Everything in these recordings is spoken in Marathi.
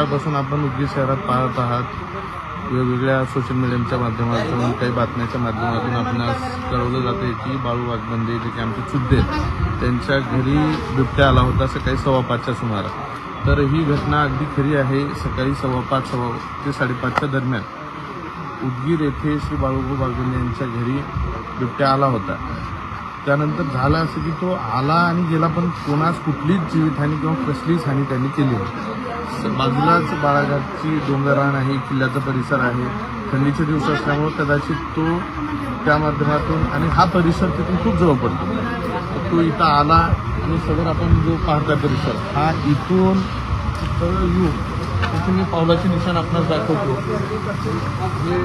सकाळपासून आपण उदगीर शहरात पाहत आहात. वेगवेगळ्या सोशल मीडियाच्या माध्यमातून काही बातम्याच्या माध्यमातून आपणास कळवलं जाते की बाळू वाघबंदे जे की आमचे चुद्दे आहेत, त्यांच्या घरी बिबट्या आला होता सकाळी सव्वा पाचच्या सुमारास. तर ही घटना अगदी खरी आहे. सकाळी सव्वा पाच सव्वा ते साडेपाचच्या दरम्यान उदगीर येथे श्री बाळूभाऊ बागुंडे यांच्या घरी बिबट्या आला होता. त्यानंतर झालं असं की तो आला आणि गेला पण कोणास कुठलीच जीवितहानी किंवा कसलीच हानी त्यांनी केली होती बाजूलाच बाळाघाटची डोंगरान आहे किल्ल्याचा परिसर आहे. थंडीचे दिवस असल्यामुळे कदाचित तो त्या माध्यमातून आणि हा परिसर तिथून खूप जवळ पडतो. तो इथं आला आणि सगळं आपण जो पाहता परिसर हा इथून सगळं येऊ तिथे मी पावलाचे निशाण आपणास दाखवतो. हे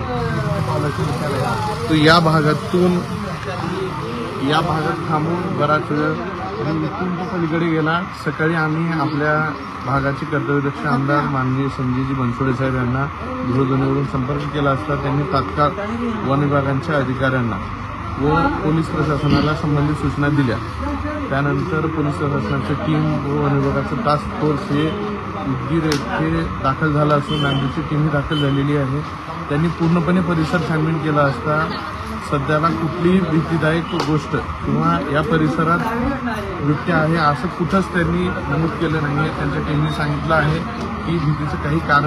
पावलाचे निशाण आहे. तो या भागातून या भागात थांबून बराच वेळ आणि पलीकडे गेला. सकाळी आम्ही आपल्या भागाचे कर्तव्यदक्ष आमदार माननीय संजयजी बनसोडे साहेब यांना दूरध्वनीवरून संपर्क केला असता त्यांनी तात्काळ वन विभागांच्या अधिकाऱ्यांना व पोलीस प्रशासनाला संबंधित सूचना दिल्या. त्यानंतर पोलीस प्रशासनाची टीम व वन विभागाचं टास्क फोर्स हे उदगीर येथे दाखल झालं असून नांदेडची टीमही दाखल झालेली आहे. त्यांनी पूर्णपणे परिसर छानबीन केला असता सध्याला कुठलीही भीतीदायक गोष्ट किंवा या परिसरात बिबट्या आहे असं कुठंच त्यांनी नमूद केलं नाही आहे त्यांच्या टीमने सांगितलं आहे की भीतीचं काही कारण